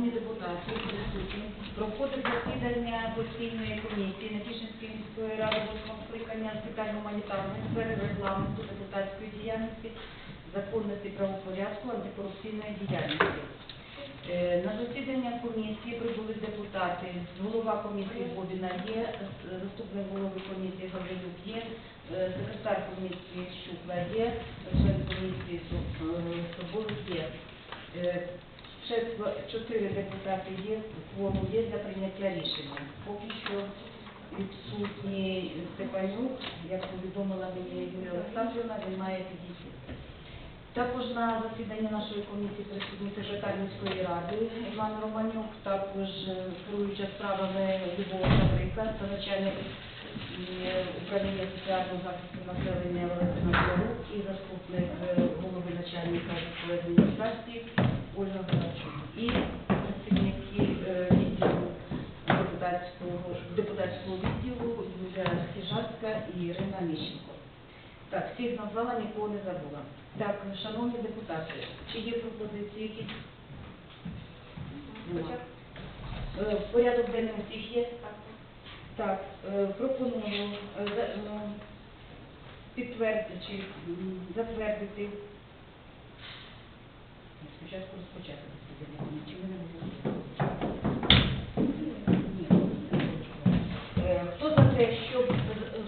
Шановні депутати, проходить засідання постійної комісії Натішинської міської ради восьмого скликання з питань гуманітарної сфери, регламенту, депутатської діяльності, законності правопорядку, антикорупційної діяльності. Е, На засідання комісії прибули депутати. Голова комісії Бобіна є, заступник голови комісії Гаврилюк є, е, секретар комісії Щукла є, член комісії е, Соболик є. Е, шесть- Чотири депутати є, кворум є для прийняття рішення. Поки що відсутній Степанюк, як повідомила мені Юлія Олександрівна, він має підійти. Також на засіданні нашої комісії присутній секретар міської ради Іван Романюк, також е, керуюча справами Любов Шаврика та начальник е, управління соціального захисту населення Валентина Корук і заступник е, голови начальника адміністрації Ольга Галачук. І працівники е, відділу депутатського, депутатського відділу Юлія Хижацька і Ірина Міщенко. Так, всіх назвала, нікого не забула. Так, шановні депутати, чи є пропозиції якісь? Нема. Е, Порядок денний у всіх є? Так, е, пропоную е, за- ну, підтвердити чи м, затвердити. Спочатку розпочати засідання, чи ви не будемо? Ні. Е, Хто за те, щоб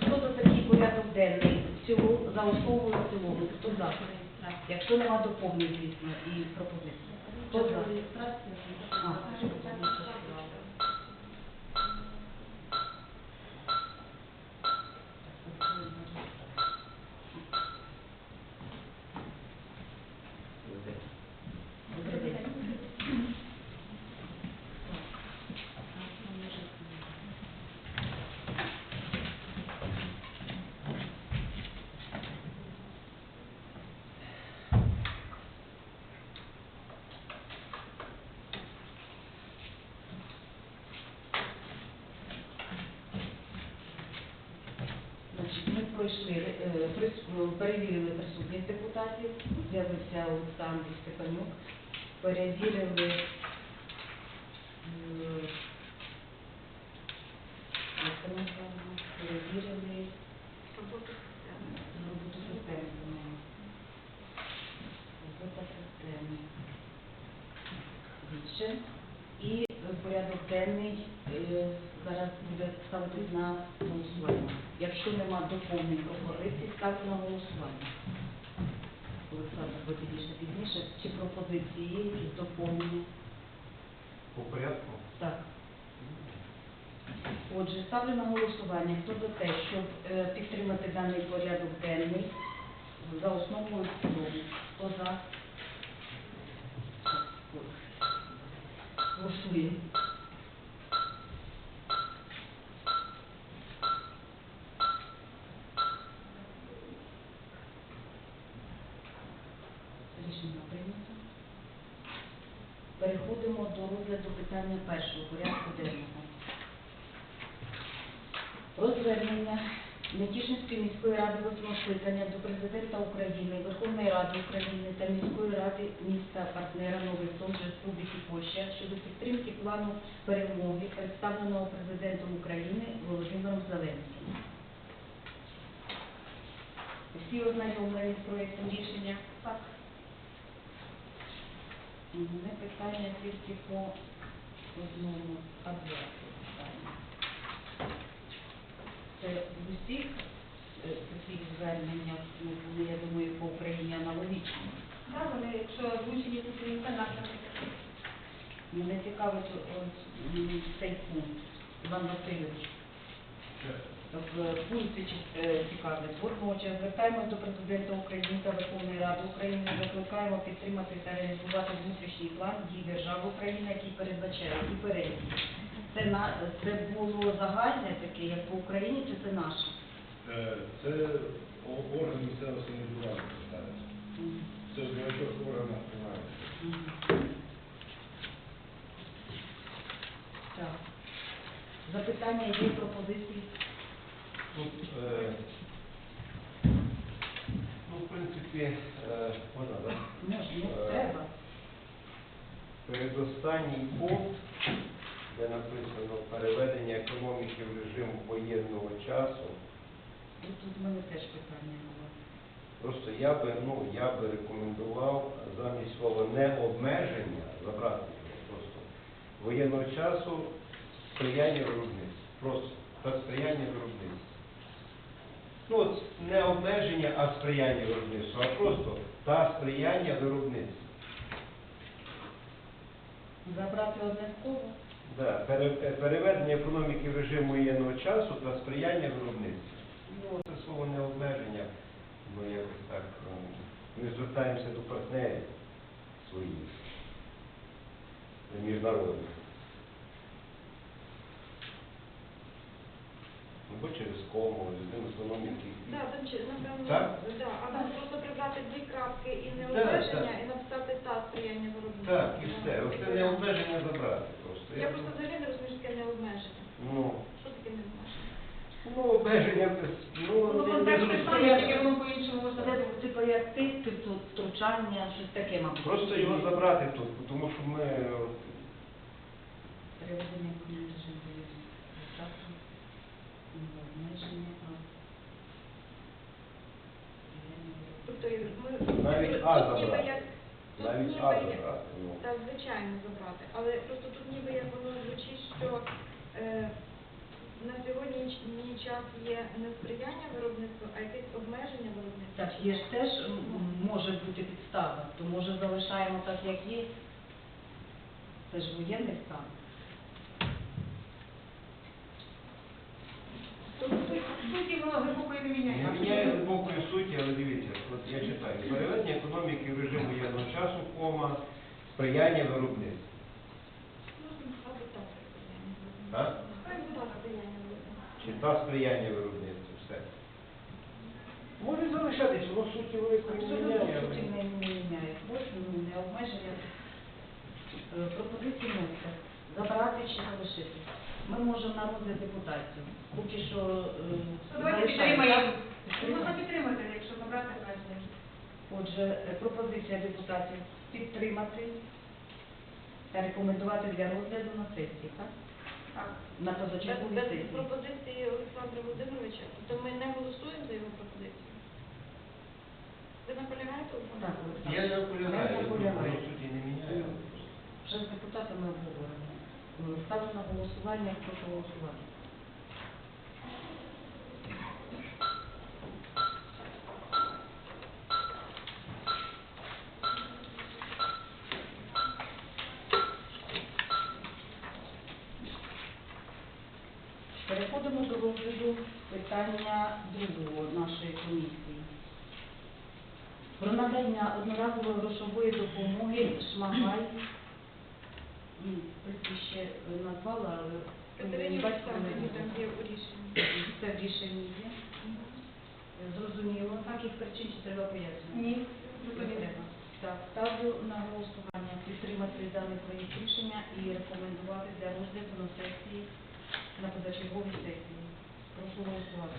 хто за такий порядок денний цього за основу і в цілому? Хто за? Якщо нема доповнень, звісно, і пропозицій. Хто за? А, Добрий день. Значить, ми пройшли, е, прис- перевірили присутність депутатів, з'явився Олександр Степанюк, перевірили е, перевірили роботу системи. Робота системи. Більше. І порядок денний е, зараз буде ставитись на голосування. Якщо нема доповнень пропозицій, ставте на голосування. Ви підійшли пізніше. Чи пропозиції якісь доповнення? По порядку? Так. Отже, ставлю на голосування. Хто за те, щоб е, підтримати даний порядок денний за основу і в цілому? Хто за? Голосуємо. Рішення прийнято. Переходимо до розгляду питання першого порядку денного. Про звернення Нетішинської міської ради восьмого скликання до Президента України, Верховної Ради України та міської ради міста партнера Новий Сон Республіки Польща щодо підтримки плану перемоги, представленого президентом України Володимиром Зеленським. Всі ознайомлені з проєктом рішення? Так. Не питання тільки по одному абзацу питання. Це в усіх е, таких зверненнях ну, були, я думаю, по Україні аналогічні. Так, вони, якщо озвучені, то це інтернатна. Мене цікавить цей пункт. Іван Васильович. В пункті е, звертаємось до Президента України та Верховної Ради України, закликаємо підтримати та реалізувати внутрішній план дій держави України, який передбачає і перелік. Це на це було загальне таке, як по Україні, чи це наше? Е, Це орган місцевого самоврядування ставиться. Це в багатьох органах приймається. Мгм. Так. Запитання є пропозиції? Ну, е, ну, в принципі, е, можна, так? Можна, ну, Е, треба. передостанній пункт, де написано переведення економіки в режим воєнного часу. І тут в мене теж питання було. Просто я би, ну, я би рекомендував замість слова не обмеження забрати його просто воєнного часу сприяння виробництву. Просто та сприяння виробництву. Ну, от не обмеження, а сприяння виробництву, а просто та сприяння виробництву. Забрати одне слово. Да, пере- переведення економіки в режим воєнного часу та сприяння виробництву. Ну, це слово не обмеження, ми якось так е, ми звертаємося до партнерів своїх, міжнародних. Або через кому, з ним економіки. Да, там чи- напевно, Так? да, або просто прибрати дві крапки і не Так, обмеження, так. і написати та сприяння виробництву. Так, і все. Оце не обмеження забрати просто. Я просто взагалі не розумію, що таке не обмеження. Ну, Що таке не обмеження? ну обмеження, ну, Ну, не- зрозуміло. питання, тільки воно по-іншому можна Це типу як ти, типу втручання, щось таке, мабуть. Просто його забрати тут, тому що ми Переведення економічного режиму часу. Не обмеження, а Тобто ми Навіть тут А ніби забрати. як тут навіть ніби А як- забрати. Ну. Так, звичайно, забрати. Але просто тут ніби як воно звучить, що е, на сьогоднішній час є не сприяння виробництву, а якесь обмеження виробництва. Так, є ж теж м, може бути підстава, то може залишаємо так, як є. Це ж воєнний стан. Тобто в суті воно глибоко не міняє. Не міняє глибокої суті, але дивіться, от я читаю. Переведення економіки в режим воєнного часу, кома, сприяння написати так. Чи та сприяння виробництву, все. Може залишатись, воно суті великої не Абсолютно міняє. суті не міняє. Ну, не обмеження. Е, Пропозиції вносяться. Забрати чи залишити. Ми можемо на розгляд депутатів. Поки що е, Ну, Давайте залишаємо, підтримаємо. Можна підтримати, якщо забрати значення. Отже, е, пропозиція депутатів підтримати та рекомендувати для розгляду на сесії, так? Так. На Без, позачерговій без сесії. пропозиції Олександра Володимировича, то ми не голосуємо за його пропозицію. Ви наполягаєте? Олександр? Так, Олександр. Я не наполягаю, Я наполягаю. воно суті не міняє. Вже з депутатами обговорено. Е, Ставлю на голосування, прошу голосувати. Переходимо до розгляду питання другого нашої комісії. Про надання одноразової грошової допомоги Шмагай. Прізвище назвала, але Катерині е, батько не є. Це в рішенні є. Е, Зрозуміло. Таких причин чи треба пояснювати? Ні. Не треба. Так, ставлю на голосування підтримати даний проєкт рішення і рекомендувати для розгляду на сесії, на позачерговій сесії. Прошу голосувати.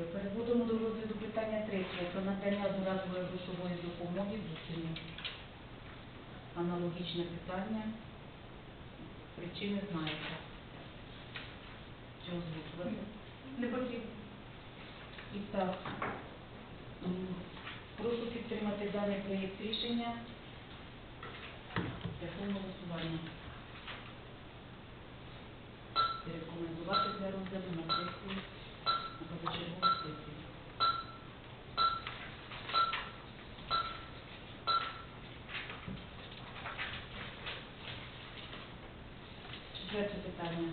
Е, Переходимо до розгляду питання третього про надання одноразової грошової допомоги дитині. Аналогічне питання. Причини знаєте. Чи озвучувати? Не потрібно. І так, прошу підтримати даний проєкт рішення. Шляхом голосування. Рекомендувати для розгляду на сесії, на позачерговій сесії. Четверте питання.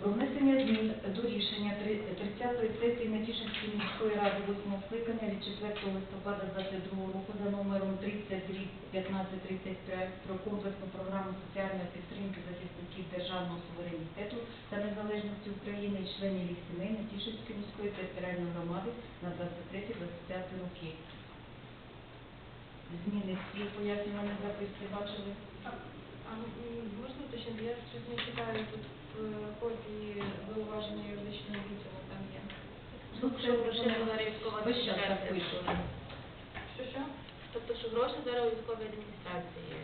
Про внесення змін до рішення три- 30-ї сесії Натішинської міської ради 8 скликання від 4 листопада 2022 року за номером 30 1535 про комплексну програму соціальної підтримки захисників державного суверенітету та незалежності України і членів їх сімей Натішинської міської територіальної громади на 23-25 роки. Зміни всі пояснювані записки бачили? А можна уточнити, я щось не читаю тут в копії зауваження юридичного відділу, Ну, це вже була різкова Весь так вийшло. Що що? Тобто, що гроші зараз у військовій адміністрації.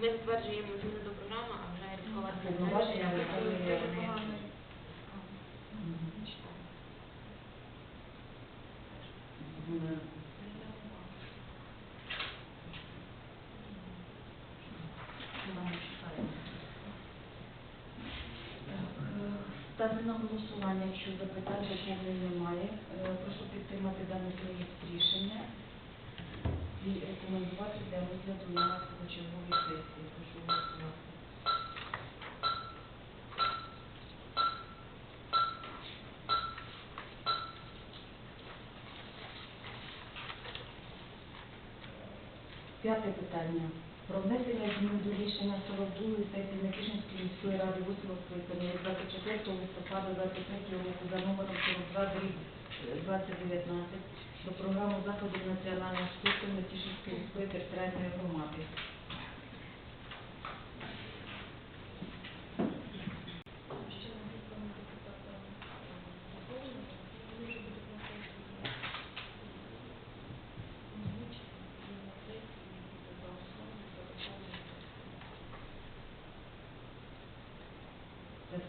Ми затверджуємо зміни до програми, а вже військова Повноваження адміністрація виконує працює. вони. Погано. А, Мгм. не читаю. Е, Вона не читає. Так, е, Ставлю на голосування, якщо запитань доповнень немає. Е, Прошу підтримати даний проєкт рішення і рекомендувати для розгляду на позачерговій сесії. Прошу голосувати. П'яте питання. Про внесення змін до рішення 42 сесії Некішинської міської ради 8 скликання 24 листопада 23 року за номером 42 дріб, е, 2019 до програми заходів національного спорту Некішинської міської територіальної громади. Ще на виконання депутата доповнення, може бути на сесії. Озвучити, і на сесії буде за основу, за доповнення.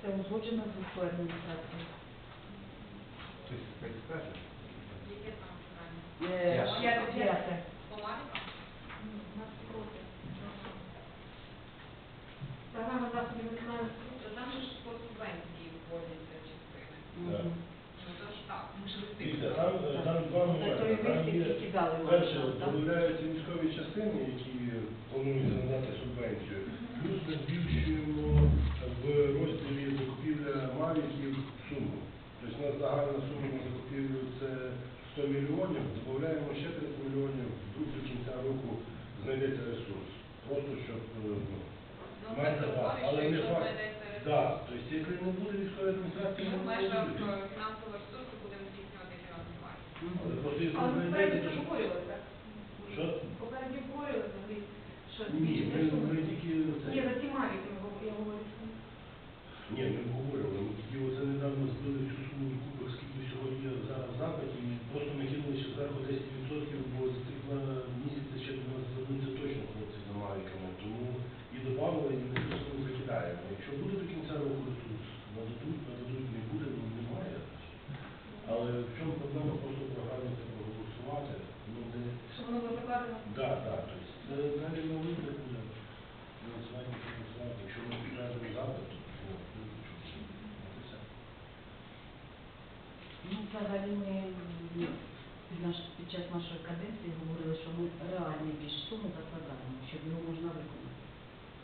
Це узгоджено з міською адміністрацією. Хтось хтось скаже? Яке там питання? Е, п'яте, П'яте. По Марікам? У нас проти. Програма заходів національного спорту, там же ж по субвенції вводяться частини. Мгм. Ну то ж так, ми ж Дивіться, там, е, там два Це моменти. той Там виступ, є, який дали нам, перше, так? додаються військові частини, які плануються надати субвенцію. Плюс ми збільшуємо в розділі закупівля мавіків суму. Тобто у нас загальна сума на закупівлю це 100 мільйонів, додаємо ще 30 мільйонів, вдруг до кінця року знайдеться ресурс. Просто щоб е, ну, Ну, Маєте це так, говорить, але що не якщо факт. Так, тобто, якщо не буде військової адміністрації, ми не в буде. межах е, фінансового ресурсу будемо здійснювати фінансування. Але просто якщо Але ми знайдете, попередньо то що? обговорювали, так? Що? Попередньо обговорювали взагалі, що Ні, ми, збільшити ми суму. тільки це. Ні, за ці мавіки ми говор- я говорю. Ні, ми обговорювали. Ми тільки оце недавно збили всю суму в кубок, скільки всього є зараз в запиті, і просто накинули ще зверху 10%, бо за цих два місяці ще до нас звернуться точно хлопці за мавіками. Тому і додавали, і ми цю суму закидаємо. Якщо буде до кінця року ресурс, нададуть, нададуть, не буде, ну немає. Але в чому проблема просто в програмі треба голосувати? Ну, не... Щоб воно було закладено. Да, да, то есть це далі на вибір буде голосувати, голосувати. Якщо ми підтвердимо запит, то ну, от і все. Ну, взагалі ми ну, під, час нашої каденції говорили, що ми реальні більш суми закладаємо, щоб його можна виконати.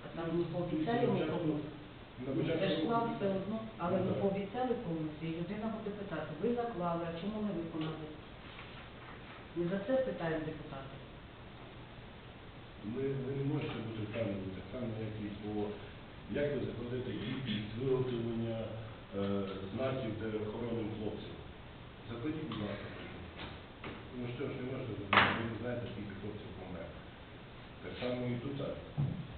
А там ми початку- комусь. Ну, Це ж план все одно, але Ну, ми так. пообіцяли комусь, і людина буде питати, ви заклали, а чому не виконали? Ми за це питаємо депутати. Ми, ви не можете бути впевнені, так само, як і по як ви закладете кількість виготовлення е, знаків для охорони хлопців. Закладіть, будь ласка. Ну що ж, не можете зробити, ви не знаєте, скільки хлопців помре. Так само і тут,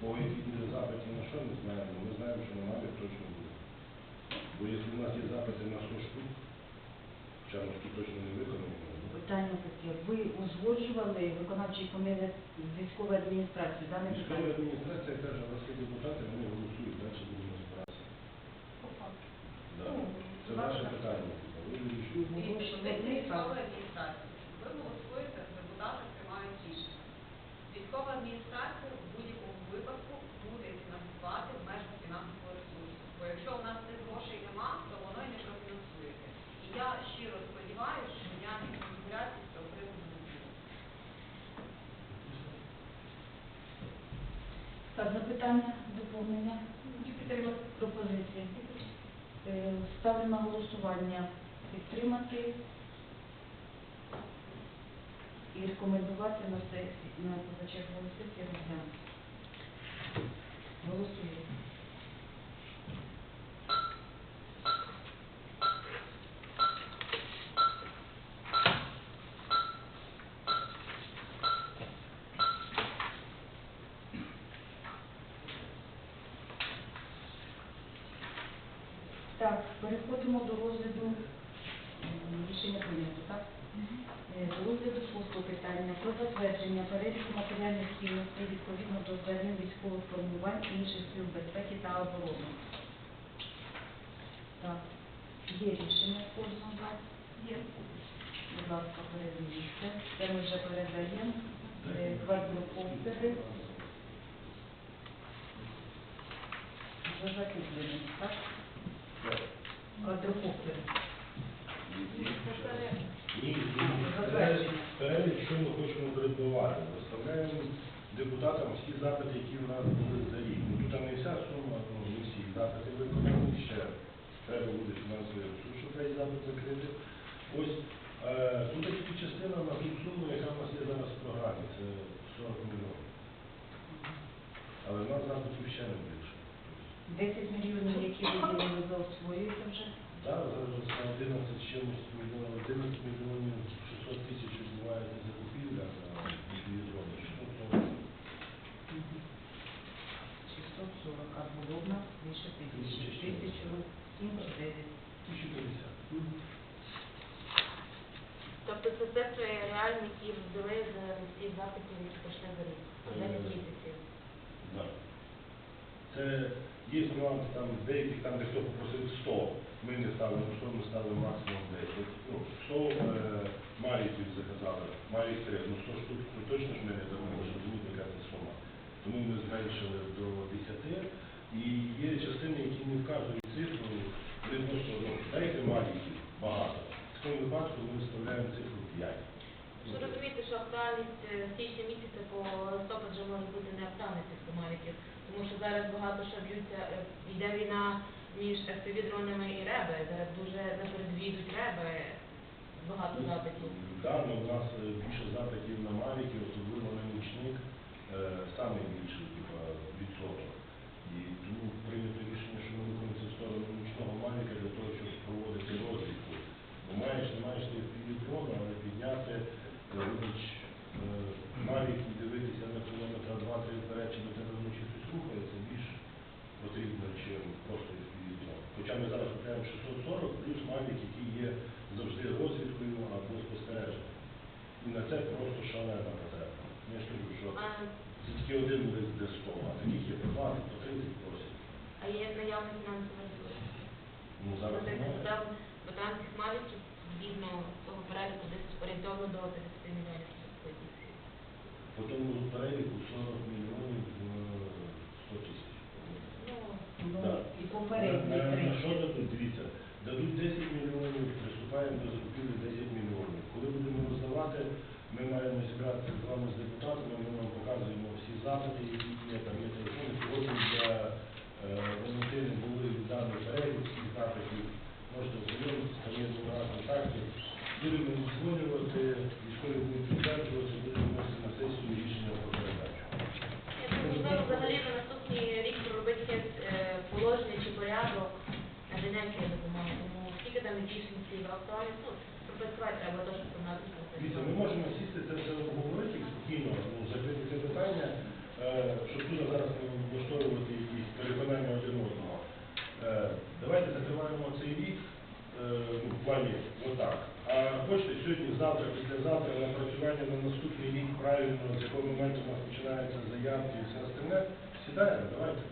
по який буде на що ми знаємо, ми знаємо, що на набір точно буде. Бо якщо у нас є запити на 100 штук, хоча точно не виконані, ну, Питання таке, ви узгоджували виконавчий комітет військової адміністрації, дане Військова питання? адміністрація каже, у нас є депутати, вони голосують, далі будемо розбиратися. По факту. Да. Це ваше питання. типу, Ви вирішуєте. Ну, Дивіться, що ми ви військової адміністрації. Ви голосуєте, депутати приймають рішення. Військова адміністрація в будь-якому випадку буде фінансувати в межах фінансового ресурсу. Бо якщо у нас цих грошей нема, то воно і не профінансуєте. І я щиро сподіваюся, що ніяких маніпуляцій з цього приводу не буде. Так, доповнення, пропозиції. Е, Ставлю на голосування підтримати і рекомендувати на сесії, на позачерговій сесії розглянути. Голосуємо. Так, переходимо до розгляду рішення прийнято, так? Е, До розгляду шостого питання про затвердження переліку матеріальних цінностей відповідно до звернень військових формувань інших сил безпеки та оборони. Так, є рішення кожного з вас. Є. Будь ласка, передивіться. Це ми вже передаємо. Е, Квадрокоптери. Вже закуплені, так? Квадрокоптери. Ні, Затвердження. перелік, що ми хочемо передбувати. Виставляємо депутатам всі запити, які в нас були за рік. Ну, не вся сума, ну, не всі запити виконані, ще треба буде фінансовий ресурс, щоб цей запит закрити. Ось е, тут є тільки частина на ту суму, яка в нас є зараз в програмі, це 40 мільйонів. Але в нас запитів ще не більше. 10 мільйонів, які виділили, заосвоюються вже. Так, зараз на 11 з чимось мільйонів, 11 мільйонів 600 тисяч відбувається закупівля на дві зони. Що то 640, а було в нас більше тисячі. Тисячу сім чи дев'ять. 1050. Тобто це цифри реальні, які ввели за всі запити, які пішли за рік. За 10 місяців. Да. Це є нюанси там деяких там, де хто попросив 100, ми не ставимо 100, ми ставимо максимум 10. Ну, 100 е, маріків марік 3, ну 100 штук ну, точно ж ми не дамо, ви ж розумієте, яка це сума. Тому ми зменшили до 10. І є частини, які не вказують цифру, відносно, ну, дайте маріків багато. В цьому випадку ми виставляємо цифру 5. Що розумієте, що актуальність е, січня місяця по листопад вже може бути не актуальність цих комариків, тому що зараз багато що б'ються, е, йде війна між FPV-дронами і реби, зараз дуже на передовій реби, багато запитів. Так, ну, у нас е, більше запитів на Мавіки, особливо на нічник, е, саме більше відсоток. І тому прийнято рішення, що ми рухаємося в сторону нічного Мавіка для того, щоб проводити розвідку. Бо маєш, не маєш ти дрона, але підняти е, рубіч Мавік і дивитися на кілометра два-три вперед, чи до тебе вночі хтось рухається, більш потрібно, чим просто дрон. Хоча ми зараз купуємо 640 плюс Мавік, який є завжди розвідкою або спостереженням. І на це просто шалена потреба. Я ж кажу, що це тільки один лист де 100, а таких є по 20, по 30 просять. а є наявний фінансовий ресурс? Ну зараз немає. Там там цих малюків, згідно того переліку, десь орієнтовно до 50 мільйонів. По тому переліку 40 мільйонів е, 100 тисяч. Ну, Ну, і на- На 30. що дадуть? Дивіться, дадуть 10 мільйонів, приступаємо до закупівлі 10 мільйонів. Коли будемо роздавати, ми маємо зібратися з вами з депутатами, ми вам показуємо всі запити, які є, там є телефони. Сьогодні для волонтерів були віддані перелік всіх запитів. Можете ознайомитися, там є номера контактів. Будемо дзвонювати, військові будуть підтверджувати, будемо вносити на сесію рішення про передачу. Я думаю, можливо, взагалі на наступний рік проробити якесь е, положення чи порядок надання цієї допомоги. Тому скільки там дійсності актуальність, ну, пропрацювати треба теж щоб на Дивіться, ми можемо сісти це все обговорити спокійно, ну, закрити це питання, е, щоб тут зараз не влаштовувати якісь переконання один одного. Е, Давайте закриваємо цей рік, е, ну, в плані отак. А хочете сьогодні, завтра, післязавтра напрацювання на наступний рік правильно, з якого моменту у нас починаються заявки і все остальне, сідаємо, давайте.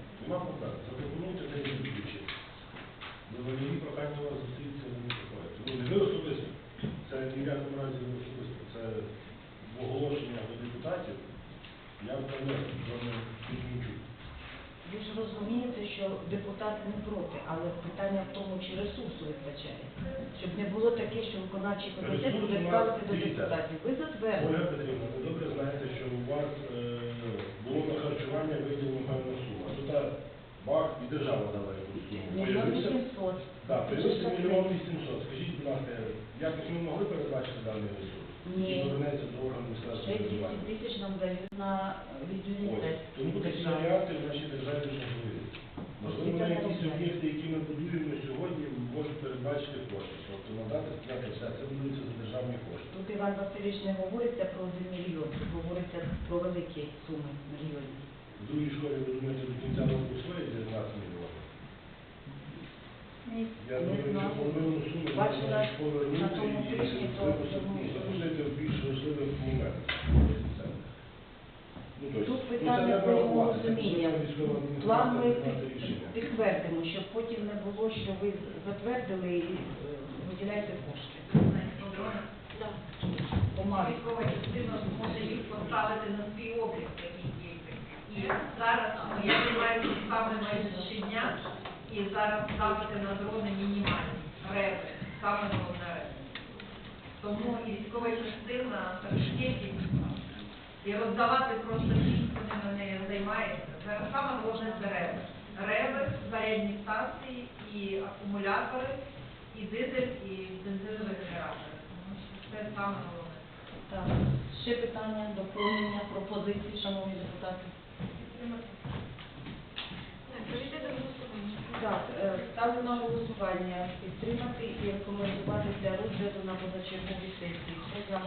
Проблем. Запропонуйте відключити. До мені прохання вас зустрітися на мікрофоні. Тому не ви особисто. Це ні в якому разі не особисто. Це оголошення до депутатів. Я впевнений, що не підключу. Ви ж розумієте, що депутати не проти, але питання в тому, чи ресурсу вистачає. Щоб не було таке, що виконавчий комітет буде ставити до депутатів. Ви Ольга затвердите. Петрівна, ви добре знаєте, що у вас е, було на харчування виділено певна сума. Тут а, бах і держава дала якусь суму. Мільйон вісімсот. Так, появився мільйон вісімсот. Скажіть, будь ласка, якось ми могли передбачити даний ресурс? Ні. Повернеться до органу місцевого 200 тисяч нам дають на відділі Тому такі варіанти в нашій державі можливі. Можливо, на якісь об'єкти, які ми будуємо сьогодні, можуть передбачити кошти. Тобто надати сказати, все, це будується за державні кошти. Тут Іван Васильович не говориться про один мільйон, говориться про великі суми мільйонів. В другій школі, ви думаєте, до кінця року освоїть 19 мільйонів? Ні, Я не думаю, що знаю. половину суми можна повернути на тому і запустити в більш важливий момент. Ну, Тут ну, питання про розуміння. План ми підтвердимо, щоб потім не було, що ви затвердили і е, виділяєте кошти. Помарі. Військова частина може їх поставити на свій облік Зараз я займаюся саме майже щодня, і зараз ставити на дрони мінімальні реби, саме головне реби. Тому і військова частина трошки і роздавати просто всім, хто ними не займається. Зараз саме головне це реби. Реби, зарядні станції і акумулятори, і дизель, і бензинові генератори. Тому що це саме головне. Так. Ще питання, доповнення, пропозиції, шановні депутати. Так, е, ставлю на голосування підтримати і рекомендувати для розгляду на позачерговій сесії. Хто за?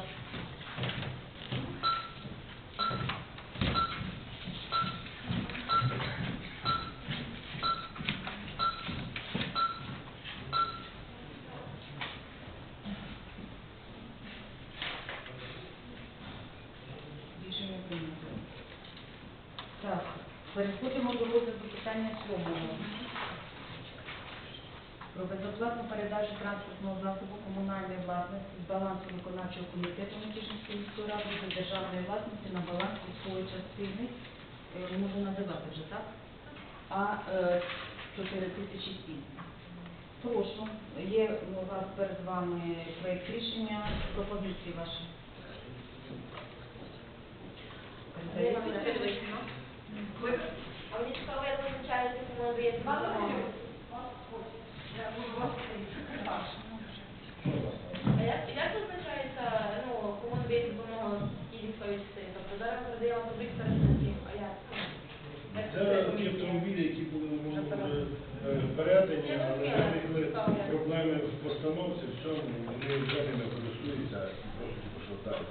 Рішення прийнято. Так, переходимо до розгляду питання сьомого. Про безоплатну передачу транспортного засобу комунальної власності з балансу виконавчого комітету Нетішинської міської ради до державної власності на баланс військової частини, е, можу називати вже, так? А е, 4007. Прошу, є у вас перед вами проєкт рішення, пропозиції ваші. Передаєте? Ви А мені цікаво, як визначається, кому надається допомога. А як, як визначається, ну, кому надається допомога і військовій частині? Тобто зараз передаємо тобі перед а як? Як Це ті автомобілі, які були на минулому е, передані, Я але розумію, виникли ставлю. проблеми в постановці, в цьому, вони вже ними користуються і просто типу, що далі.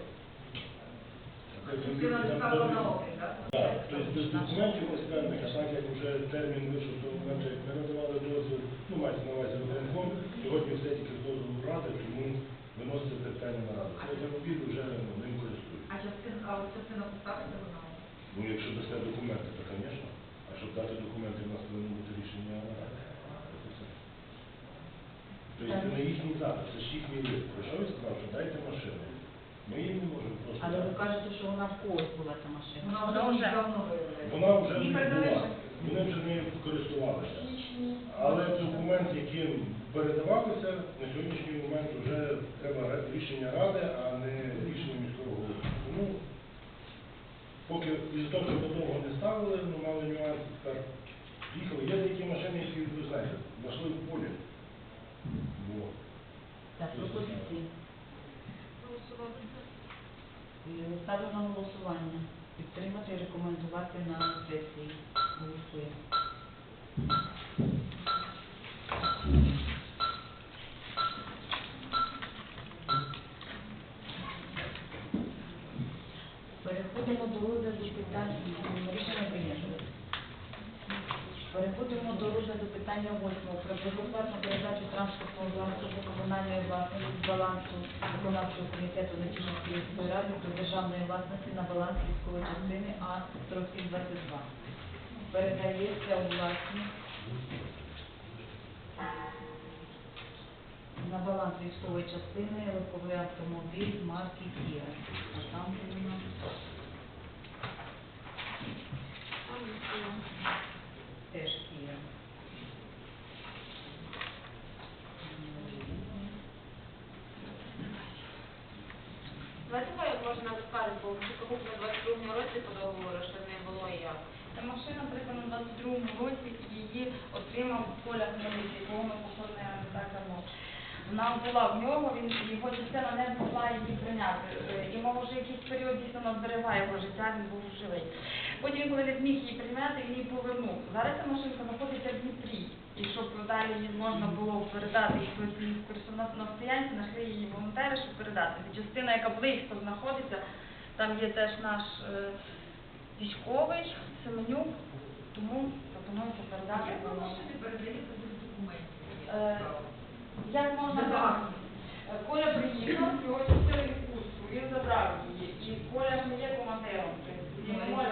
Частина ставила на облік, так? Так, тобто без документів безпевних, а так як вже термін вийшов з того моменту, як ми надавали дозвіл, ну мається на увазі виконком, сьогодні все тільки з дозволу ради, тому виноситься це питання на раду. Цей автомобіль вже ну, ним користуються. А частина, а от частина поставити вона? Ну, якщо дасте документи, то, звісно. А щоб дати документи, у нас повинно бути рішення на раді. От і все. Тобто не їхній запит, це ж їхній лист. Прийшов і сказав, що дайте машину. Ми їм не можемо просто. Але ви дати. кажете, що вона в когось була ця машина. Вона вже давно. Вона вже не була. Вони вже нею користувалися. Але документ, яким передавалося, на сьогоднішній момент вже треба рішення ради, а не рішення міського голови. Тому поки із того, що довго не ставили, ну мали нюанси, тепер їхали. Є деякі машини, які ви знаєте, знайшли в полі. Так, пропозиції. Голосувати. Е, Ставлю на голосування. Підтримати і рекомендувати на сесії. Голосуємо. Переходимо до розгляду питань. Рішення прийнято. Переходимо до розгляду питання восьмого про безоплатну передачу транспортного засобу комунальної власності з балансу виконавчого комітету Нетішинської міської ради до державної власності на баланс військової частини А 4722. Передається у власність на баланс військової частини легковий автомобіль марки Kia. А там у Там є. теж як можна бо чи кому на 22 році по договору, що не було як? Та машина придбана в 22-му році, її отримав Коля Хмельницький, якого ми давно. Вона була в нього, він його частина не змогла її прийняти. Е, І мав вже якийсь період дійсно зберігає його життя, він був живий. Потім, коли він зміг її прийняти, він її повернув. Зараз ця машинка знаходиться в Дніпрі. І щоб далі її можна було передати їй користуватися на стоянці, знайшли її волонтери, щоб передати. Це частина, яка близько знаходиться, там є теж наш е, військовий Семенюк, тому пропонується передати. Як ви як можна так? Коля приїхав, ось чистили відпустку, він забрав її. І Коля ж не є командиром. Тобто ми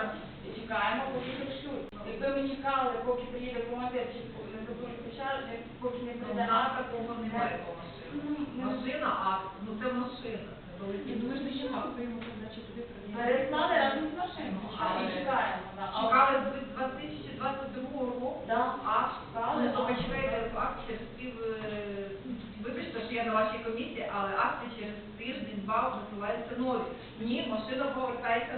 не чекаємо, поки пришлють. Якби ми чекали, поки приїде командир, чи не забудуть печати, поки не прийде ну, акта, того немає. Ну, машина, а ну це машина. І дуже ще мав, то йому значить туди приїде. Переслали разом з машиною. Машина повертається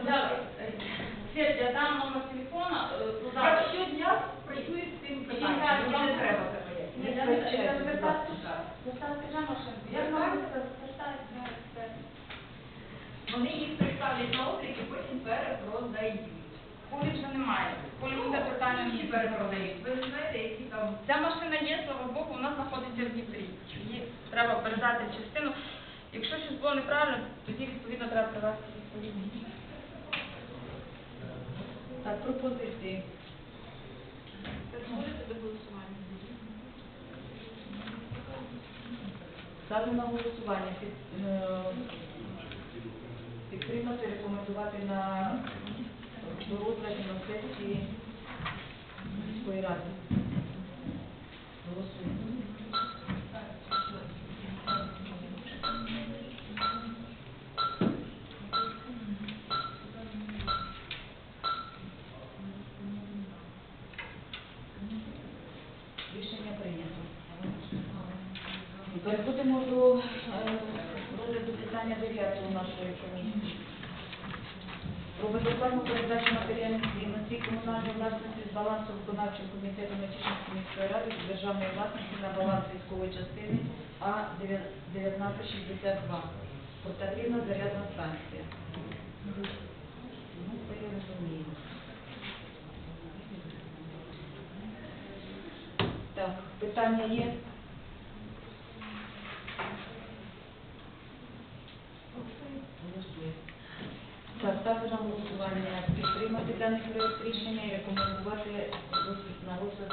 е, я дам номер телефона, е. Я щодня працюю з цим питанням, мені не треба це пояснити. Я не знаю, це. Вони їх представлять на облік і потім перепродають. Полі вже немає. Полі буде питання Всі перепродають. Ви знаєте, які там Ця машина є, слава Богу, у нас знаходиться в Дніпрі. Її треба передати частину. Якщо щось було неправильно, тоді відповідно треба відповідні. Так, пропозиції. Будете до голосування? Ставлю на голосування під, е, підтримати, рекомендувати на до розгляду на сесії міської ради. Голосуємо. Рішення прийнято. Переходимо до е, розгляду питання 9 нашої комісії. Про безоплатну передачу матеріальних цінностей комунальної власності з балансу виконавчого комітету Матішинської міської ради з державної власності на баланс військової частини А 1962. Портативна зарядна станція. Ну, це я розумію. Так, питання є? Так, ставлю на голосування підтримати даний проект рішення і рекомендувати на розгляд